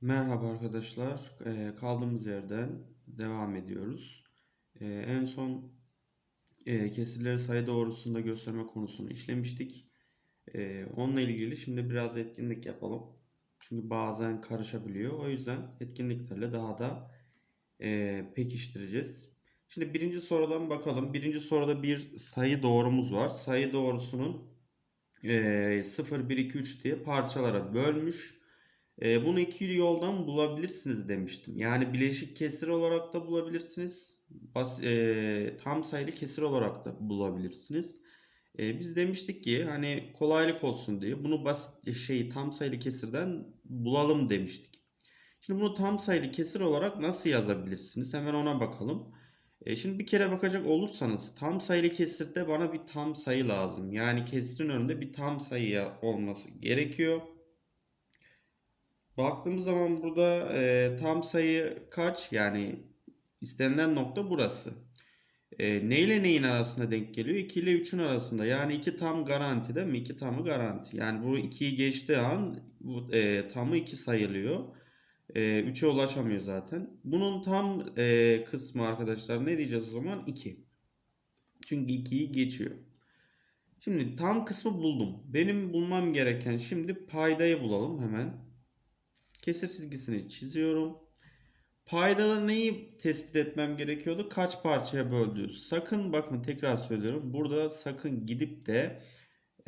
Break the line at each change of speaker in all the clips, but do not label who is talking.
Merhaba arkadaşlar. Eee, kaldığımız yerden devam ediyoruz. Eee, en son eee, kesirleri sayı doğrusunda gösterme konusunu işlemiştik. Eee, onunla ilgili şimdi biraz etkinlik yapalım. Çünkü bazen karışabiliyor. O yüzden etkinliklerle daha da eee, pekiştireceğiz. Şimdi birinci sorudan bakalım. Birinci soruda bir sayı doğrumuz var. Sayı doğrusunun eee 0, 1, 2, 3 diye parçalara bölmüş. E, bunu iki yoldan bulabilirsiniz demiştim. Yani bileşik kesir olarak da bulabilirsiniz. Bas, e, tam sayılı kesir olarak da bulabilirsiniz. E, biz demiştik ki hani kolaylık olsun diye bunu basit şey tam sayılı kesirden bulalım demiştik. Şimdi bunu tam sayılı kesir olarak nasıl yazabilirsiniz? Hemen ona bakalım. E, şimdi bir kere bakacak olursanız tam sayılı kesirde bana bir tam sayı lazım. Yani kesirin önünde bir tam sayı olması gerekiyor. Baktığımız zaman burada e, tam sayı kaç? Yani istenilen nokta burası. E, ne ile neyin arasında denk geliyor? 2 ile 3'ün arasında. Yani 2 tam garanti değil mi? 2 tamı garanti. Yani bu 2'yi geçtiği an bu, e, tamı 2 sayılıyor. E, 3'e ulaşamıyor zaten. Bunun tam e, kısmı arkadaşlar ne diyeceğiz o zaman? 2. Çünkü 2'yi geçiyor. Şimdi tam kısmı buldum. Benim bulmam gereken şimdi paydayı bulalım hemen. Kesir çizgisini çiziyorum. Paydada neyi tespit etmem gerekiyordu? Kaç parçaya böldüğü. Sakın bakın tekrar söylüyorum. Burada sakın gidip de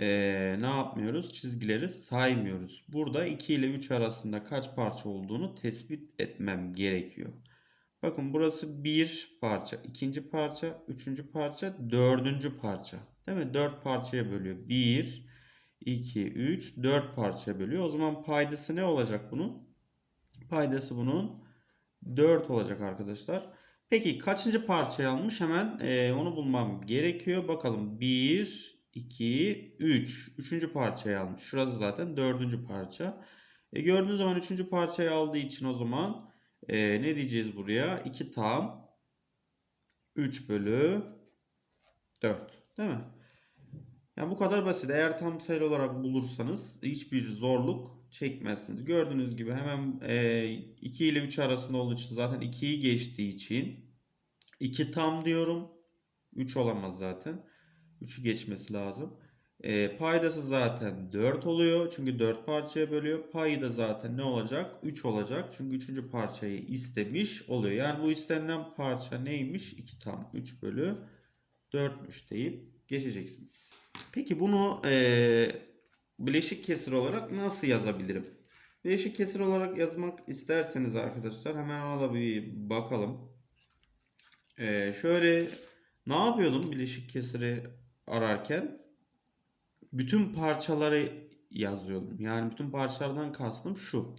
ee, ne yapmıyoruz? Çizgileri saymıyoruz. Burada 2 ile 3 arasında kaç parça olduğunu tespit etmem gerekiyor. Bakın burası bir parça, ikinci parça, üçüncü parça, dördüncü parça. Değil mi? Dört parçaya bölüyor. 1, 2, 3, 4 parça bölüyor. O zaman paydası ne olacak bunun? Paydası bunun 4 olacak arkadaşlar. Peki kaçıncı parçayı almış? Hemen e, onu bulmam gerekiyor. Bakalım 1, 2, 3. Üçüncü parçayı almış. Şurası zaten dördüncü parça. E, gördüğünüz zaman üçüncü parçayı aldığı için o zaman e, ne diyeceğiz buraya? 2 tam 3 bölü 4. Değil mi? Yani bu kadar basit. Eğer tam sayılı olarak bulursanız hiçbir zorluk çekmezsiniz. Gördüğünüz gibi hemen e, 2 ile 3 arasında olduğu için zaten 2'yi geçtiği için 2 tam diyorum. 3 olamaz zaten. 3'ü geçmesi lazım. E, paydası zaten 4 oluyor. Çünkü 4 parçaya bölüyor. Payı da zaten ne olacak? 3 olacak. Çünkü 3. parçayı istemiş oluyor. Yani bu istenilen parça neymiş? 2 tam 3 bölü 4'müş deyip geçeceksiniz. Peki bunu e, bileşik kesir olarak nasıl yazabilirim? Bileşik kesir olarak yazmak isterseniz arkadaşlar hemen ona da bir bakalım. E, şöyle ne yapıyordum bileşik kesiri ararken? Bütün parçaları yazıyordum. Yani bütün parçalardan kastım şu.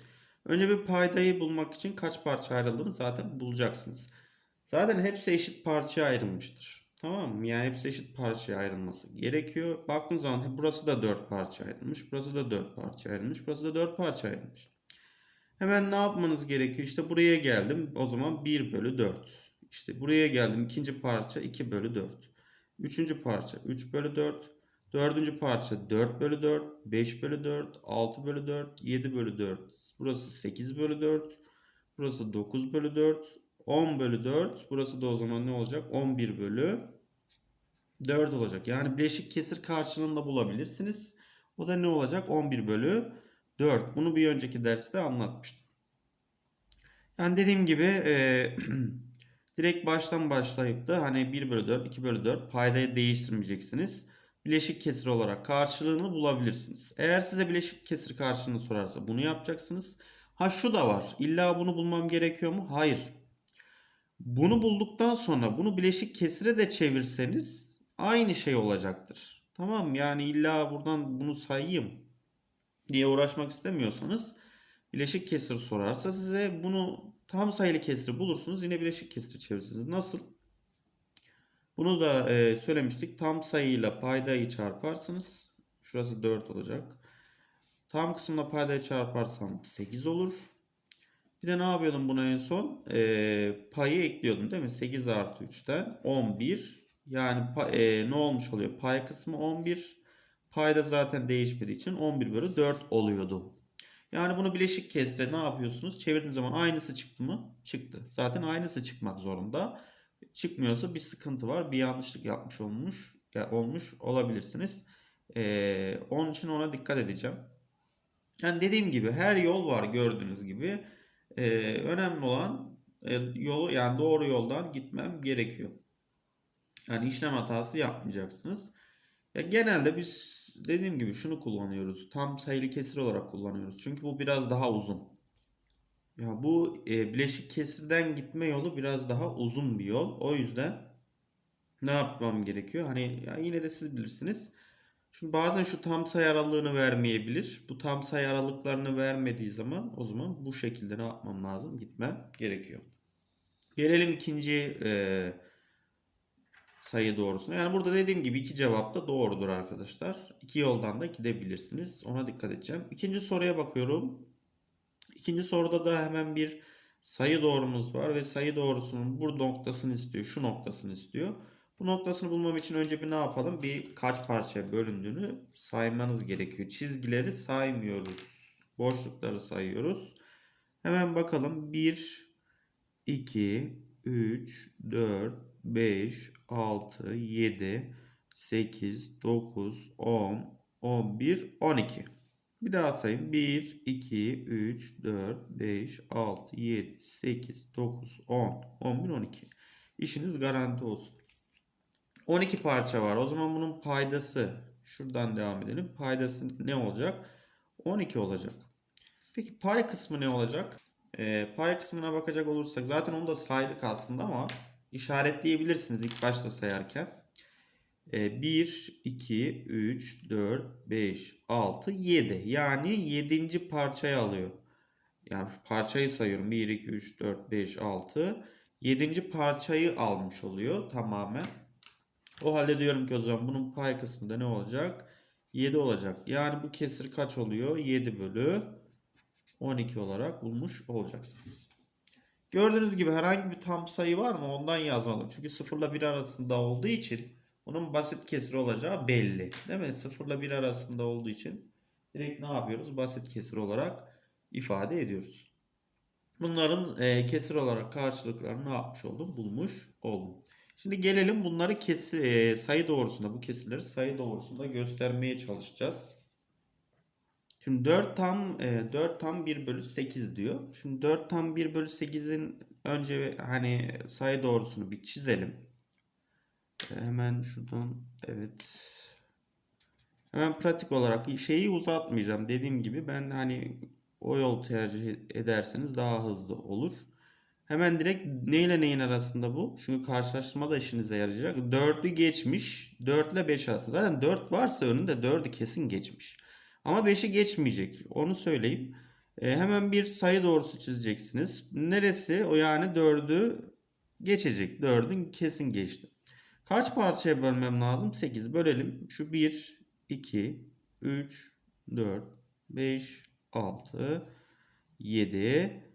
Önce bir paydayı bulmak için kaç parça ayrıldığını zaten bulacaksınız. Zaten hepsi eşit parçaya ayrılmıştır. Tamam mı? Yani hepsi eşit parçaya ayrılması gerekiyor. Baktığınız zaman burası da 4 parça ayrılmış. Burası da 4 parça ayrılmış. Burası da 4 parça ayrılmış. Hemen ne yapmanız gerekiyor? İşte buraya geldim. O zaman 1 bölü 4. İşte buraya geldim. ikinci parça 2 bölü 4. Üçüncü parça 3 bölü 4. Dördüncü parça 4 bölü 4. 5 bölü 4. 6 bölü 4. 7 bölü 4. Burası 8 bölü 4. Burası 9 bölü 4. 10 bölü 4. Burası da o zaman ne olacak? 11 bölü 4 olacak. Yani bileşik kesir karşılığında bulabilirsiniz. O da ne olacak? 11 bölü 4. Bunu bir önceki derste anlatmıştım. Yani dediğim gibi e, direkt baştan başlayıp da hani 1 bölü 4, 2 bölü 4 paydayı değiştirmeyeceksiniz. Bileşik kesir olarak karşılığını bulabilirsiniz. Eğer size bileşik kesir karşılığını sorarsa bunu yapacaksınız. Ha şu da var. İlla bunu bulmam gerekiyor mu? Hayır. Bunu bulduktan sonra bunu bileşik kesire de çevirseniz aynı şey olacaktır. Tamam yani illa buradan bunu sayayım diye uğraşmak istemiyorsanız bileşik kesir sorarsa size bunu tam sayılı kesiri bulursunuz yine bileşik kesir çevirirsiniz. Nasıl? Bunu da e, söylemiştik. Tam sayıyla paydayı çarparsınız. Şurası 4 olacak. Tam kısımla paydayı çarparsam 8 olur. Bir de ne yapıyordum buna en son? E, payı ekliyordum değil mi? 8 artı 3'ten 11. Yani e, ne olmuş oluyor? Pay kısmı 11. Payda zaten değişmediği için 11 bölü 4 oluyordu. Yani bunu bileşik kesre ne yapıyorsunuz? Çevirdiğiniz zaman aynısı çıktı mı? Çıktı. Zaten aynısı çıkmak zorunda. Çıkmıyorsa bir sıkıntı var. Bir yanlışlık yapmış olmuş ya olmuş olabilirsiniz. Ee, onun için ona dikkat edeceğim. Yani dediğim gibi her yol var gördüğünüz gibi. Ee, önemli olan e, yolu yani doğru yoldan gitmem gerekiyor. Yani işlem hatası yapmayacaksınız. Ya genelde biz dediğim gibi şunu kullanıyoruz. Tam sayılı kesir olarak kullanıyoruz. Çünkü bu biraz daha uzun. Ya bu e, bileşik kesirden gitme yolu biraz daha uzun bir yol. O yüzden ne yapmam gerekiyor? Hani ya yine de siz bilirsiniz. Çünkü bazen şu tam sayı aralığını vermeyebilir. Bu tam sayı aralıklarını vermediği zaman o zaman bu şekilde ne yapmam lazım? Gitmem gerekiyor. Gelelim ikinci e, sayı doğrusuna. Yani burada dediğim gibi iki cevap da doğrudur arkadaşlar. İki yoldan da gidebilirsiniz. Ona dikkat edeceğim. İkinci soruya bakıyorum. İkinci soruda da hemen bir sayı doğrumuz var ve sayı doğrusunun bu noktasını istiyor, şu noktasını istiyor. Bu noktasını bulmam için önce bir ne yapalım? Bir kaç parçaya bölündüğünü saymanız gerekiyor. Çizgileri saymıyoruz. Boşlukları sayıyoruz. Hemen bakalım. 1, 2, 3, 4, 5, 6, 7, 8, 9, 10, 11, 12. Bir daha sayayım. 1, 2, 3, 4, 5, 6, 7, 8, 9, 10, 11, 12. İşiniz garanti olsun. 12 parça var. O zaman bunun paydası şuradan devam edelim. Paydası ne olacak? 12 olacak. Peki pay kısmı ne olacak? Ee, pay kısmına bakacak olursak zaten onu da saydık aslında ama işaretleyebilirsiniz ilk başta sayarken. Ee, 1, 2, 3, 4, 5, 6, 7. Yani 7. parçayı alıyor. Yani şu parçayı sayıyorum. 1, 2, 3, 4, 5, 6. 7. parçayı almış oluyor tamamen. O halde diyorum ki o zaman bunun pay kısmında ne olacak? 7 olacak. Yani bu kesir kaç oluyor? 7 bölü 12 olarak bulmuş olacaksınız. Gördüğünüz gibi herhangi bir tam sayı var mı? Ondan yazmadım. Çünkü 0 ile 1 arasında olduğu için bunun basit kesir olacağı belli. Değil mi? 0 ile 1 arasında olduğu için direkt ne yapıyoruz? Basit kesir olarak ifade ediyoruz. Bunların e, kesir olarak karşılıklarını ne yapmış oldum? Bulmuş oldum. Şimdi gelelim bunları kesi, e, sayı doğrusunda bu kesirleri sayı doğrusunda göstermeye çalışacağız. Şimdi 4 tam e, 4 tam 1 bölü 8 diyor. Şimdi 4 tam 1 bölü 8'in önce hani sayı doğrusunu bir çizelim. E, hemen şuradan evet. Hemen pratik olarak şeyi uzatmayacağım. Dediğim gibi ben hani o yol tercih ederseniz daha hızlı olur. Hemen direkt ne ile neyin arasında bu? Çünkü karşılaştırma da işinize yarayacak. 4'ü geçmiş. 4 ile 5 arasında. Zaten 4 varsa önünde 4'ü kesin geçmiş. Ama 5'i geçmeyecek. Onu söyleyeyim. E, hemen bir sayı doğrusu çizeceksiniz. Neresi? O yani 4'ü geçecek. 4'ün kesin geçti. Kaç parçaya bölmem lazım? 8 bölelim. Şu 1, 2, 3, 4, 5, 6, 7,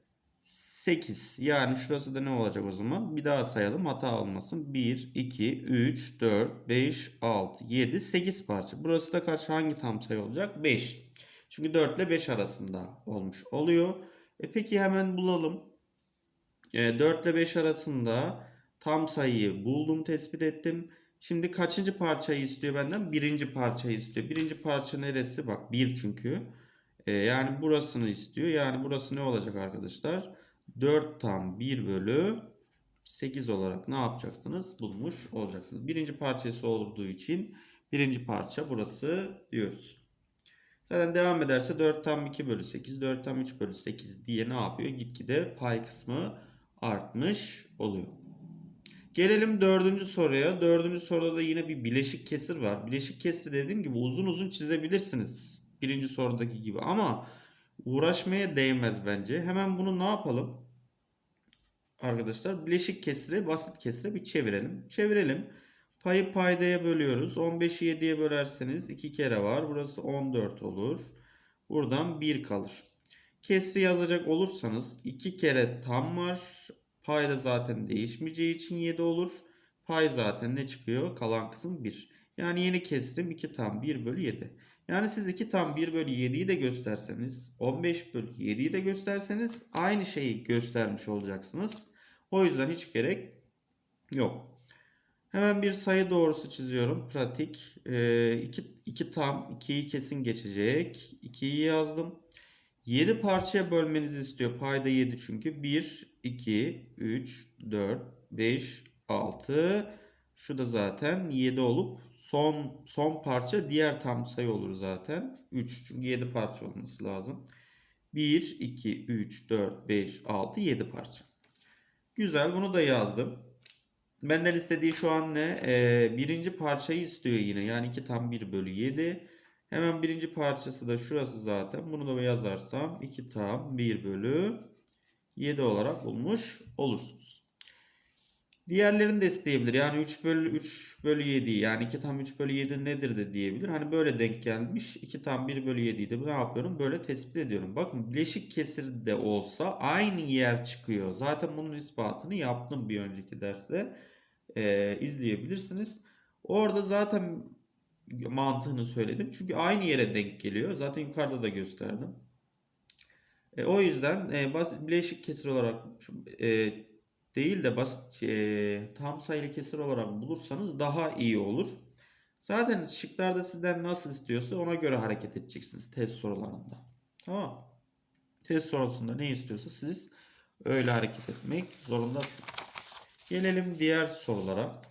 8. Yani şurası da ne olacak o zaman? Bir daha sayalım hata olmasın. 1, 2, 3, 4, 5, 6, 7, 8 parça. Burası da kaç? Hangi tam sayı olacak? 5. Çünkü 4 ile 5 arasında olmuş oluyor. E peki hemen bulalım. E, 4 ile 5 arasında tam sayıyı buldum, tespit ettim. Şimdi kaçıncı parçayı istiyor benden? Birinci parçayı istiyor. Birinci parça neresi? Bak 1 çünkü. E, yani burasını istiyor. Yani burası ne olacak arkadaşlar? 4 tam 1 bölü 8 olarak ne yapacaksınız? Bulmuş olacaksınız. Birinci parçası olduğu için birinci parça burası diyoruz. Zaten devam ederse 4 tam 2 bölü 8, 4 tam 3 bölü 8 diye ne yapıyor? Gitgide pay kısmı artmış oluyor. Gelelim dördüncü soruya. Dördüncü soruda da yine bir bileşik kesir var. Bileşik kesir dediğim gibi uzun uzun çizebilirsiniz. Birinci sorudaki gibi ama uğraşmaya değmez bence. Hemen bunu ne yapalım? Arkadaşlar bileşik kesire basit kesire bir çevirelim. Çevirelim. Payı paydaya bölüyoruz. 15'i 7'ye bölerseniz 2 kere var. Burası 14 olur. Buradan 1 kalır. Kesri yazacak olursanız 2 kere tam var. Payda zaten değişmeyeceği için 7 olur. Pay zaten ne çıkıyor? Kalan kısım 1. Yani yeni kesirim 2 tam 1 bölü 7. Yani siz 2 tam 1 bölü 7'yi de gösterseniz 15 bölü 7'yi de gösterseniz aynı şeyi göstermiş olacaksınız. O yüzden hiç gerek yok. Hemen bir sayı doğrusu çiziyorum. Pratik. 2 2 tam 2'yi kesin geçecek. 2'yi yazdım. 7 parçaya bölmenizi istiyor. Payda 7 çünkü. 1, 2, 3, 4, 5, 6. Şu da zaten 7 olup son son parça diğer tam sayı olur zaten. 3 çünkü 7 parça olması lazım. 1, 2, 3, 4, 5, 6, 7 parça. Güzel bunu da yazdım. Benden istediği şu an ne? Ee, birinci parçayı istiyor yine. Yani 2 tam 1 bölü 7. Hemen birinci parçası da şurası zaten. Bunu da yazarsam 2 tam 1 bölü 7 olarak bulmuş olursunuz. Diğerlerini de isteyebilir. Yani 3 bölü 3 bölü 7 yani 2 tam 3 bölü 7 nedir de diyebilir. Hani böyle denk gelmiş. 2 tam 1 bölü 7'yi de ne yapıyorum? Böyle tespit ediyorum. Bakın bileşik kesir de olsa aynı yer çıkıyor. Zaten bunun ispatını yaptım bir önceki derste. Ee, izleyebilirsiniz. Orada zaten mantığını söyledim. Çünkü aynı yere denk geliyor. Zaten yukarıda da gösterdim. E, o yüzden e, bileşik kesir olarak e, değil de basit e, tam sayılı kesir olarak bulursanız daha iyi olur. Zaten şıklarda sizden nasıl istiyorsa ona göre hareket edeceksiniz test sorularında. Tamam. Test sorusunda ne istiyorsa siz öyle hareket etmek zorundasınız. Gelelim diğer sorulara.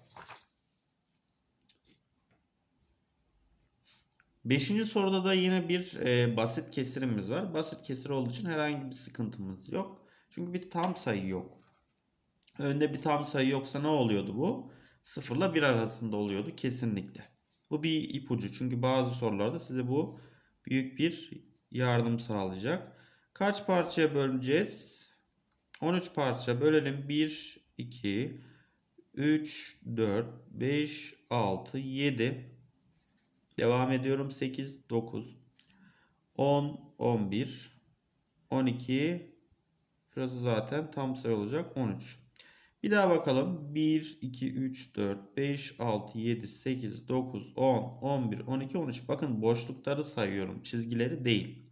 Beşinci soruda da yine bir e, basit kesirimiz var. Basit kesir olduğu için herhangi bir sıkıntımız yok. Çünkü bir tam sayı yok. Önde bir tam sayı yoksa ne oluyordu bu? 0 ile 1 arasında oluyordu kesinlikle. Bu bir ipucu çünkü bazı sorularda size bu büyük bir yardım sağlayacak. Kaç parçaya böleceğiz? 13 parça bölelim. 1, 2, 3, 4, 5, 6, 7. Devam ediyorum. 8, 9, 10, 11, 12. Şurası zaten tam sayı olacak. 13. Bir daha bakalım. 1, 2, 3, 4, 5, 6, 7, 8, 9, 10, 11, 12, 13. Bakın boşlukları sayıyorum. Çizgileri değil.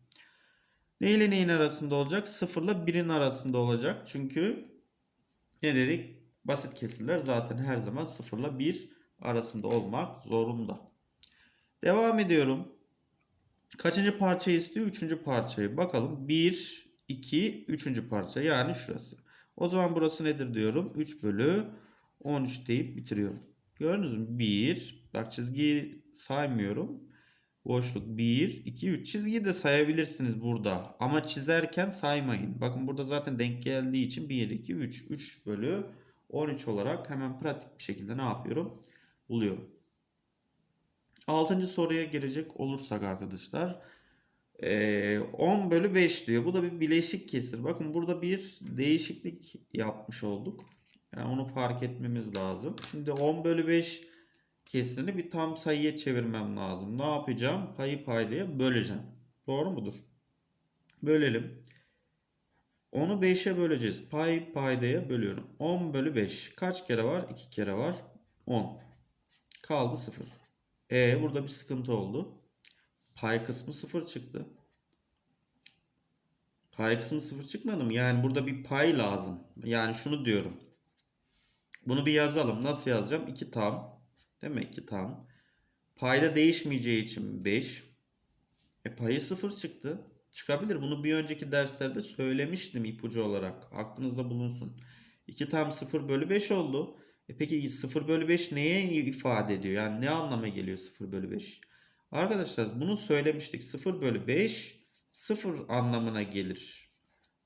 Ne ile neyin arasında olacak? 0 ile 1'in arasında olacak. Çünkü ne dedik? Basit kesirler zaten her zaman 0 ile 1 arasında olmak zorunda. Devam ediyorum. Kaçıncı parçayı istiyor? Üçüncü parçayı. Bakalım. 1, 2, üçüncü parça. Yani şurası. O zaman burası nedir diyorum. 3 bölü 13 deyip bitiriyorum. Gördünüz mü? 1. Bak çizgiyi saymıyorum. Boşluk 1, 2, 3 çizgiyi de sayabilirsiniz burada. Ama çizerken saymayın. Bakın burada zaten denk geldiği için 1, 2, 3. 3 bölü 13 olarak hemen pratik bir şekilde ne yapıyorum? Buluyorum. Altıncı soruya girecek olursak arkadaşlar. 10 bölü 5 diyor. Bu da bir bileşik kesir. Bakın burada bir değişiklik yapmış olduk. Yani onu fark etmemiz lazım. Şimdi 10 bölü 5 kesirini bir tam sayıya çevirmem lazım. Ne yapacağım? Payı paydaya böleceğim. Doğru mudur? Bölelim. 10'u 5'e böleceğiz. Pay paydaya bölüyorum. 10 bölü 5. Kaç kere var? 2 kere var. 10. Kaldı 0. E burada bir sıkıntı oldu. Pay kısmı 0 çıktı. Pay kısmı 0 çıkmadı mı? Yani burada bir pay lazım. Yani şunu diyorum. Bunu bir yazalım. Nasıl yazacağım? 2 tam. Demek ki tam. Payda değişmeyeceği için 5. E payı 0 çıktı. Çıkabilir. Bunu bir önceki derslerde söylemiştim ipucu olarak. Aklınızda bulunsun. 2 tam 0 bölü 5 oldu. E peki 0 bölü 5 neye ifade ediyor? Yani ne anlama geliyor 0 bölü 5? Arkadaşlar bunu söylemiştik. 0 bölü 5 0 anlamına gelir.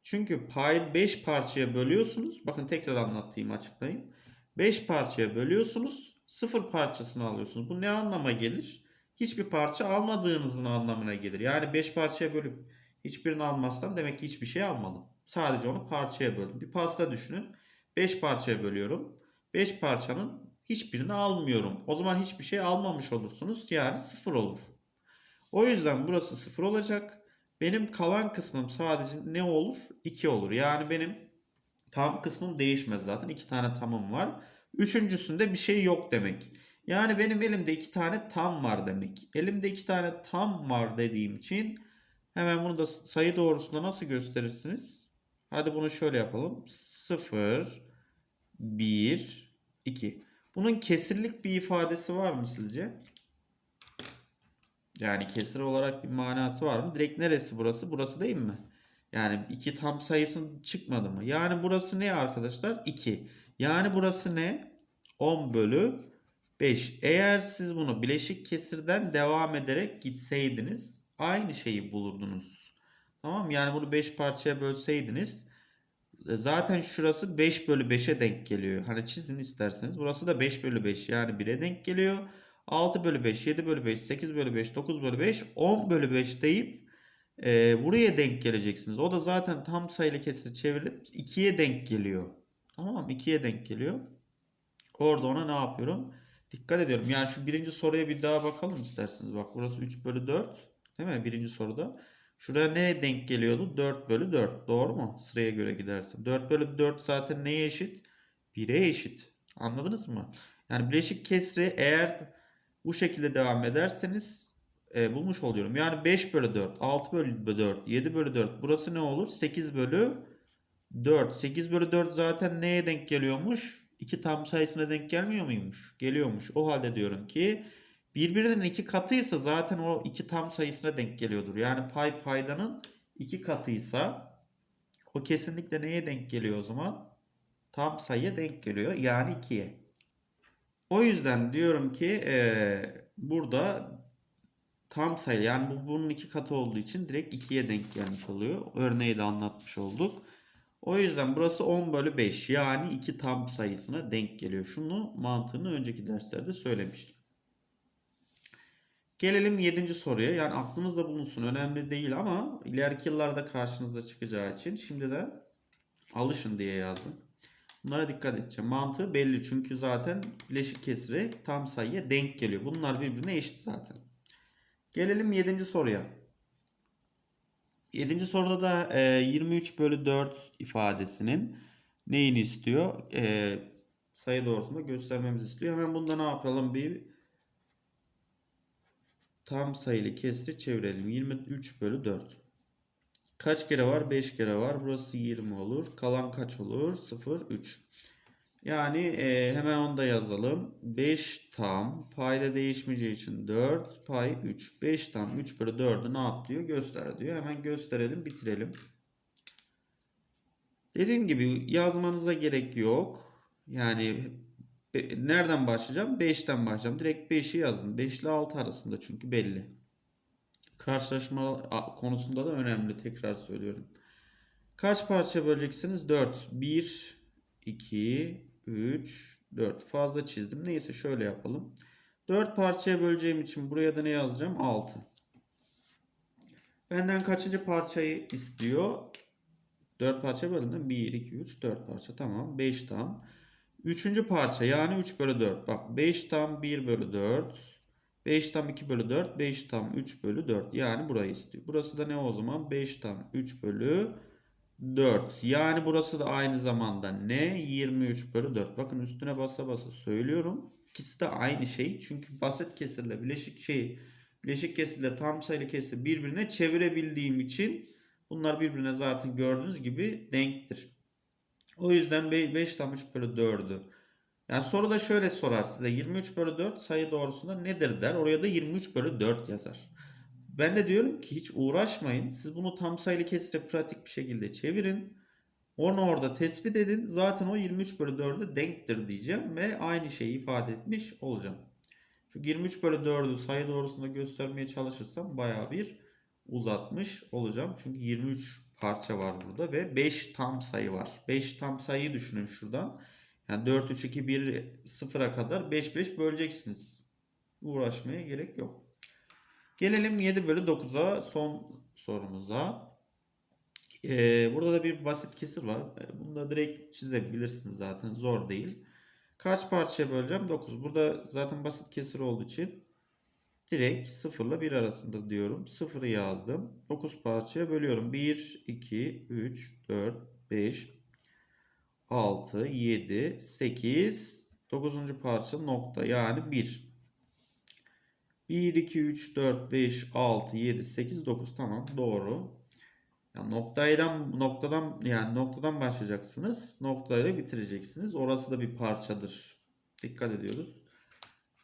Çünkü pay 5 parçaya bölüyorsunuz. Bakın tekrar anlatayım açıklayayım. 5 parçaya bölüyorsunuz. 0 parçasını alıyorsunuz. Bu ne anlama gelir? Hiçbir parça almadığınızın anlamına gelir. Yani 5 parçaya bölüp hiçbirini almazsam demek ki hiçbir şey almadım. Sadece onu parçaya böldüm. Bir pasta düşünün. 5 parçaya bölüyorum. 5 parçanın hiçbirini almıyorum. O zaman hiçbir şey almamış olursunuz. Yani 0 olur. O yüzden burası 0 olacak. Benim kalan kısmım sadece ne olur? 2 olur. Yani benim tam kısmım değişmez zaten. 2 tane tamım var. Üçüncüsünde bir şey yok demek. Yani benim elimde iki tane tam var demek. Elimde iki tane tam var dediğim için hemen bunu da sayı doğrusunda nasıl gösterirsiniz? Hadi bunu şöyle yapalım. 0, 1, 2. Bunun kesirlik bir ifadesi var mı sizce? Yani kesir olarak bir manası var mı? Direkt neresi burası? Burası değil mi? Yani iki tam sayısın çıkmadı mı? Yani burası ne arkadaşlar? 2. Yani burası ne? 10 bölü 5. Eğer siz bunu bileşik kesirden devam ederek gitseydiniz aynı şeyi bulurdunuz. Tamam? Yani bunu 5 parçaya bölseydiniz zaten şurası 5 bölü 5'e denk geliyor. Hani çizin isterseniz. Burası da 5 bölü 5 yani 1'e denk geliyor. 6 bölü 5, 7 bölü 5, 8 bölü 5, 9 bölü 5, 10 bölü 5 deyip e, buraya denk geleceksiniz. O da zaten tam sayılı kesir çevirip 2'ye denk geliyor. Tamam mı? 2'ye denk geliyor. Orada ona ne yapıyorum? Dikkat ediyorum. Yani şu birinci soruya bir daha bakalım isterseniz. Bak burası 3 bölü 4. Değil mi? Birinci soruda. Şuraya ne denk geliyordu? 4 bölü 4. Doğru mu? Sıraya göre gidersem. 4 bölü 4 zaten neye eşit? 1'e eşit. Anladınız mı? Yani bileşik kesri eğer bu şekilde devam ederseniz e, bulmuş oluyorum. Yani 5 bölü 4, 6 bölü 4, 7 bölü 4. Burası ne olur? 8 bölü 4. 8 bölü 4 zaten neye denk geliyormuş? 2 tam sayısına denk gelmiyor muymuş? Geliyormuş. O halde diyorum ki birbirinin iki katıysa zaten o iki tam sayısına denk geliyordur. Yani pay paydanın iki katıysa o kesinlikle neye denk geliyor o zaman? Tam sayıya denk geliyor. Yani 2'ye. O yüzden diyorum ki eee, burada tam sayı yani bu bunun iki katı olduğu için direkt 2'ye denk gelmiş oluyor. Örneği de anlatmış olduk. O yüzden burası 10 bölü 5 yani 2 tam sayısına denk geliyor. Şunu mantığını önceki derslerde söylemiştim. Gelelim 7. soruya. Yani aklınızda bulunsun önemli değil ama ileriki yıllarda karşınıza çıkacağı için şimdiden alışın diye yazdım. Bunlara dikkat edeceğim. Mantığı belli çünkü zaten bileşik kesiri tam sayıya denk geliyor. Bunlar birbirine eşit zaten. Gelelim 7. soruya. 7. soruda da e, 23 bölü 4 ifadesinin neyini istiyor? E, sayı doğrusunda göstermemizi istiyor. Hemen bunda ne yapalım? Bir tam sayılı kesri çevirelim. 23 bölü 4. Kaç kere var? 5 kere var. Burası 20 olur. Kalan kaç olur? 0, 3. Yani e, hemen onu da yazalım. 5 tam payda değişmeyeceği için 4 pay 3. 5 tam 3 bölü 4'ü ne yap diyor? Göster diyor. Hemen gösterelim bitirelim. Dediğim gibi yazmanıza gerek yok. Yani nereden başlayacağım? 5'ten başlayacağım. Direkt 5'i yazın. 5 ile 6 arasında çünkü belli. Karşılaşma konusunda da önemli. Tekrar söylüyorum. Kaç parça böleceksiniz? 4. 1, 2, 3, 4. Fazla çizdim. Neyse şöyle yapalım. 4 parçaya böleceğim için buraya da ne yazacağım? 6. Benden kaçıncı parçayı istiyor? 4 parça mi? 1, 2, 3, 4 parça. Tamam. 5 tam. Üçüncü parça yani 3 bölü 4. Bak 5 tam 1 bölü 4. 5 tam 2 bölü 4. 5 tam 3 bölü 4. Yani burayı istiyor. Burası da ne o zaman? 5 tam 3 bölü 4. Yani burası da aynı zamanda ne? 23 bölü 4. Bakın üstüne basa basa söylüyorum. İkisi de aynı şey. Çünkü basit kesirle bileşik şey bileşik kesirle tam sayılı kesir birbirine çevirebildiğim için bunlar birbirine zaten gördüğünüz gibi denktir. O yüzden 5 tam 3 bölü 4'ü. Yani soruda şöyle sorar size 23 bölü 4 sayı doğrusunda nedir der. Oraya da 23 bölü 4 yazar. Ben de diyorum ki hiç uğraşmayın. Siz bunu tam sayılı kesire pratik bir şekilde çevirin. Onu orada tespit edin. Zaten o 23 bölü 4'e denktir diyeceğim. Ve aynı şeyi ifade etmiş olacağım. Çünkü 23 bölü 4'ü sayı doğrusunda göstermeye çalışırsam baya bir uzatmış olacağım. Çünkü 23 parça var burada ve 5 tam sayı var. 5 tam sayıyı düşünün şuradan. Yani 4, 3, 2, 1, 0'a kadar 5, 5 böleceksiniz. Uğraşmaya gerek yok. Gelelim 7 bölü 9'a son sorumuza. Ee, burada da bir basit kesir var. Ee, Bunu da direkt çizebilirsiniz zaten. Zor değil. Kaç parçaya böleceğim? 9. Burada zaten basit kesir olduğu için direkt 0 ile 1 arasında diyorum. 0'ı yazdım. 9 parçaya bölüyorum. 1, 2, 3, 4, 5, 6, 7, 8, Dokuzuncu parça nokta yani 1. 1, 2, 3, 4, 5, 6, 7, 8, 9 tamam doğru. Yani noktaydan noktadan yani noktadan başlayacaksınız. Noktayla bitireceksiniz. Orası da bir parçadır. Dikkat ediyoruz.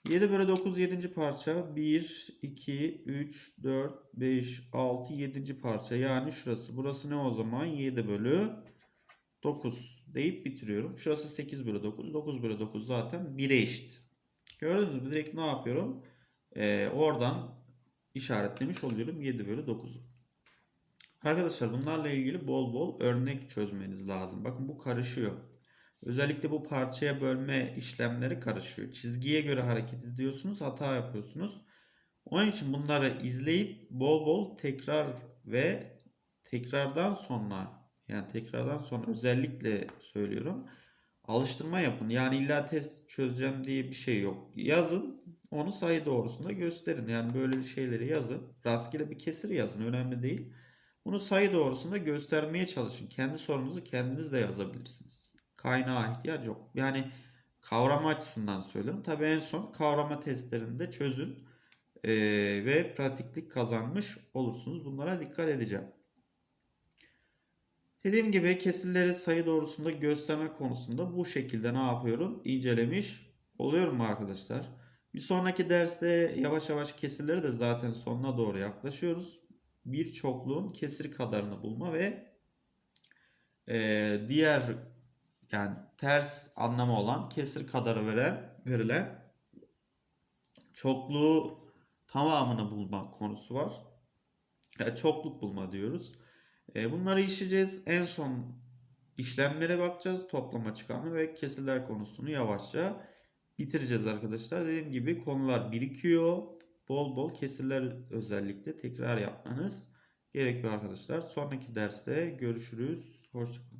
7 bölü 9 7. parça. 1, 2, 3, 4, 5, 6, 7. parça. Yani şurası. Burası ne o zaman? 7 bölü 9 deyip bitiriyorum. Şurası 8 bölü 9. 9 bölü 9 zaten 1'e eşit. Gördünüz mü? Direkt ne yapıyorum? Ee, oradan işaretlemiş oluyorum 7 bölü 9'u. Arkadaşlar bunlarla ilgili bol bol örnek çözmeniz lazım. Bakın bu karışıyor. Özellikle bu parçaya bölme işlemleri karışıyor. Çizgiye göre hareket ediyorsunuz, hata yapıyorsunuz. Onun için bunları izleyip bol bol tekrar ve tekrardan sonra yani tekrardan sonra özellikle söylüyorum. Alıştırma yapın. Yani illa test çözeceğim diye bir şey yok. Yazın, onu sayı doğrusunda gösterin. Yani böyle şeyleri yazın. Rastgele bir kesir yazın, önemli değil. Bunu sayı doğrusunda göstermeye çalışın. Kendi sorunuzu kendiniz de yazabilirsiniz. Kaynağa ihtiyaç yok. Yani kavrama açısından söylüyorum. Tabii en son kavrama testlerinde çözün Ee, ve pratiklik kazanmış olursunuz. Bunlara dikkat edeceğim. Dediğim gibi kesirleri sayı doğrusunda gösterme konusunda bu şekilde ne yapıyorum? İncelemiş oluyorum arkadaşlar. Bir sonraki derste yavaş yavaş kesirleri de zaten sonuna doğru yaklaşıyoruz. Bir çokluğun kesir kadarını bulma ve e, diğer yani ters anlamı olan kesir kadarı veren verilen çokluğu tamamını bulma konusu var. Yani çokluk bulma diyoruz. E, bunları işleyeceğiz. En son işlemlere bakacağız. Toplama çıkarma ve kesirler konusunu yavaşça bitireceğiz arkadaşlar. Dediğim gibi konular birikiyor. Bol bol kesirler özellikle tekrar yapmanız gerekiyor arkadaşlar. Sonraki derste görüşürüz. Hoşçakalın.